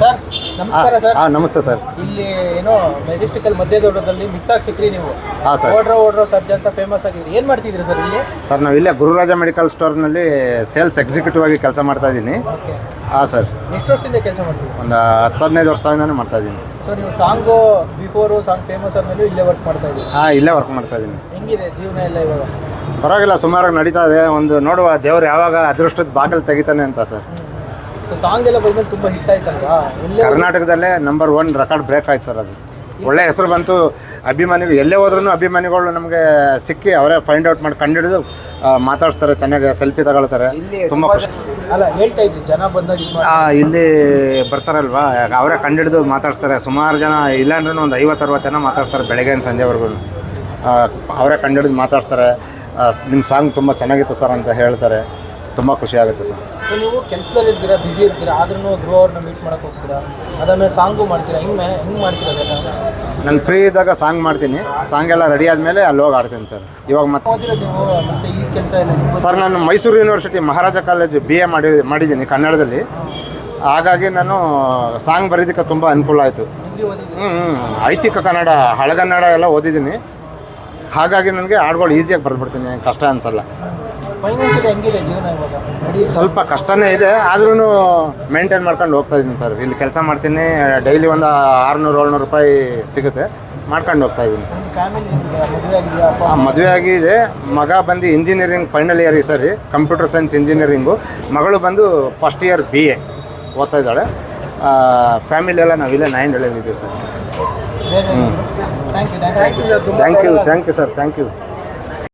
Sir ನಮಸ್ಕಾರ sir. ಹಾಂ ನಮಸ್ತೆ ಸರ್. ಇಲ್ಲಿ ಏನೋ ಮೆಜೆಸ್ಟಿಕಲ್ ಮಧ್ಯದೊಡ್ಡದಲ್ಲಿ ಮಿಸ್ ಆಗಿ ಸಿಕ್ರಿ ನೀವು ಹಾಂ ಸರ್. ಓಡ್ರೋ ಓಡ್ರೋ ಸರ್ಜ್ ಅಂತ ಫೇಮಸ್ ಆಗಿದ್ರಿ. ಏನು ಮಾಡ್ತಿದ್ರಿ ಸರ್ ಇಲ್ಲಿ? ಸರ್ ನಾವು ಇಲ್ಲೇ ಗುರುರಾಜ ಮೆಡಿಕಲ್ ಸ್ಟೋರ್ನಲ್ಲಿ ಸೇಲ್ಸ್ ಎಕ್ಸಿಕ್ಯೂಟಿವ್ ಆಗಿ ಕೆಲಸ ಮಾಡ್ತಾ ಇದ್ದೀನಿ. ಹಾಂ ಸರ್. ಎಷ್ಟು ವರ್ಷದಿಂದ ಕೆಲಸ ಮಾಡ್ತೀವಿ ಒಂದು ಹತ್ತು ಹದಿನೈದು ವರ್ಷದಿಂದನೇ ಮಾಡ್ತಾ ಇದ್ದೀನಿ. ಸೊ ನೀವು ಸಾಂಗು ಬಿಫೋರು ಸಾಂಗ್ ಫೇಮಸ್ ಆದಮೇಲೆ ಇಲ್ಲೇ ವರ್ಕ್ ಮಾಡ್ತಾ ಇದ್ದೀವಿ ಹಾಂ ಇಲ್ಲೇ ವರ್ಕ್ ಮಾಡ್ತಾ ಇದ್ದೀನಿ. ಹೆಂಗಿದೆ ಜೀವನ ಎಲ್ಲ ಇವಾಗ? ಪರವಾಗಿಲ್ಲ ಸುಮಾರಾಗಿ ನಡೀತಾ ಇದೆ. ಒಂದು ನೋಡುವ ದೇವ್ರು ಯಾವಾಗ ಅದೃಷ್ಟದ ಬಾಗಿಲು ತೆಗಿತಾನೆ ಅಂತ ಸರ್. ಸಾಂಗ್ ಎಲ್ಲ ಬಂದ್ಮೇಲೆ ತುಂಬಾ ಹಿಟ್ ಆಯ್ತಲ್ವಾ? ಕರ್ನಾಟಕದಲ್ಲೇ ನಂಬರ್ ಒನ್ ರೆಕಾರ್ಡ್ ಬ್ರೇಕ್ ಆಯ್ತು ಸರ್ ಅದು. ಒಳ್ಳೆ ಹೆಸರು ಬಂತು ಅಭಿಮಾನಿಗಳು ಎಲ್ಲೇ ಹೋದ್ರೂ ಅಭಿಮಾನಿಗಳು ನಮಗೆ ಸಿಕ್ಕಿ ಅವರೇ ಫೈಂಡ್ ಔಟ್ ಮಾಡಿ ಕಂಡು ಹಿಡಿದು ಮಾತಾಡ್ಸ್ತಾರೆ ಚೆನ್ನಾಗಿ ಸೆಲ್ಫಿ ತಗೊಳ್ತಾರೆ. ತುಂಬ ಖುಷಿ. ಅಲ್ಲ ಹೇಳ್ತಾ ಜನ ಬಂದಾಗ ಇದು ಮಾಡಿ. ಆ, ಇಲ್ಲಿ ಬರ್ತಾರಲ್ವಾ? ಅವರೇ ಕಂಡಿಡಿದು ಮಾತಾಡ್ತಾರೆ ಸುಮಾರು ಜನ ಇಲ್ಲಾಂದ್ರೂ ಒಂದು ಐವತ್ತು ಅರವತ್ತು ಜನ ಮಾತಾಡ್ತಾರೆ ಬೆಳಗ್ಗೆ ಸಂಜೆವರೆಗೂ ಅವರೇ ಕಂಡಿಡಿದು ಮಾತಾಡ್ತಾರೆ ನಿಮ್ಮ ಸಾಂಗ್ ತುಂಬ ಚೆನ್ನಾಗಿತ್ತು ಸರ್ ಅಂತ ಹೇಳ್ತಾರೆ. ತುಂಬ ಖುಷಿ ಆಗುತ್ತೆ ಸರ್. ಸೊ ನೀವು ಕೆಲಸದಲ್ಲಿ ಇರ್ತೀರಾ ಬಿಸಿ ಇರ್ತೀರಾ ಆದ್ರೂ ಗ್ರೋ ಅವ್ರನ್ನ ಮೀಟ್ ಮಾಡಕ್ ಹೋಗ್ತೀರಾ? ಅದಾದ್ಮೇಲೆ ಸಾಂಗು ಮಾಡ್ತೀರಾ ಹಿಂಗ್ ಮೇ- ಹಿಂಗ್ ಮಾಡ್ತೀರಾ ಅದೆಲ್ಲ ನಾನು ಫ್ರೀ ಇದ್ದಾಗ ಸಾಂಗ್ ಮಾಡ್ತೀನಿ. ಸಾಂಗ್ ಎಲ್ಲ ರೆಡಿ ಆದಮೇಲೆ ಅಲ್ಲಿ ಹೋಗಿ ಆಡ್ತೀನಿ ಸರ್. ಇವಾಗ ಮತ್ತೆ ಓದಿರೋದು ನೀವು ಮತ್ತೆ ಈ ಕೆಲಸ ಎಲ್ಲ ಸರ್ ನಾನು Mysuru university Maharaja college B A ಮಾಡಿ ಮಾಡಿದ್ದೀನಿ ಕನ್ನಡದಲ್ಲಿ. ಹಾಗಾಗಿ ನಾನು ಸಾಂಗ್ ಬರೀದಕ್ಕೆ ತುಂಬ ಅನುಕೂಲ ಆಯಿತು. ಓದಿದ್ದೀರಿ? ಹ್ಞೂ ಐಚ್ಛಿಕ ಕನ್ನಡ ಹಳಗನ್ನಡ ಎಲ್ಲ ಓದಿದ್ದೀನಿ. ಹಾಗಾಗಿ ನನಗೆ ಹಾಡ್ಗಳು ಈಸಿಯಾಗಿ ಬರೆದ್ಬಿಡ್ತೀನಿ ಕಷ್ಟ ಅನಿಸಲ್ಲ. ಫೈನಾನ್ಷಿಯಲಿ ಹೆಂಗಿದೆ ಜೀವನ ಇವಾಗ? ನಡಿ ಸ್ವಲ್ಪ ಕಷ್ಟನೇ ಇದೆ ಆದ್ರೂ ಮೇಂಟೈನ್ ಮಾಡ್ಕೊಂಡು ಹೋಗ್ತಾ ಇದ್ದೀನಿ ಸರ್. ಇಲ್ಲಿ ಕೆಲಸ ಮಾಡ್ತೀನಿ ಡೈಲಿ ಒಂದು ಆರುನೂರು ಏಳ್ನೂರು ರೂಪಾಯಿ ಸಿಗುತ್ತೆ ಮಾಡ್ಕೊಂಡು ಹೋಗ್ತಾ ಇದ್ದೀನಿ. ನಿಮ್ಮ ಫ್ಯಾಮಿಲಿ ಮದುವೆ ಆಗಿದೆಯಾ ಅಪ್ಪ ಆ, ಮದುವೆ ಆಗಿದೆ. ಮಗ ಬಂದು ಇಂಜಿನಿಯರಿಂಗ್ ಫೈನಲ್ ಇಯರ್ ಈ ಸರಿ ಕಂಪ್ಯೂಟರ್ ಸೈನ್ಸ್ ಇಂಜಿನಿಯರಿಂಗು ಮಗಳು ಬಂದು ಫಸ್ಟ್ ಇಯರ್ ಬಿ ಎ ಓದ್ತಾ ಇದ್ದಾಳೆ. ಫ್ಯಾಮಿಲಿ ಎಲ್ಲ ನಾವಿಲ್ಲೇ ನೈನ್ ಹೇಳಿದ್ದೀವಿ ಸರ್. ಬೇರೆ you thank you thank you thank you sir thank you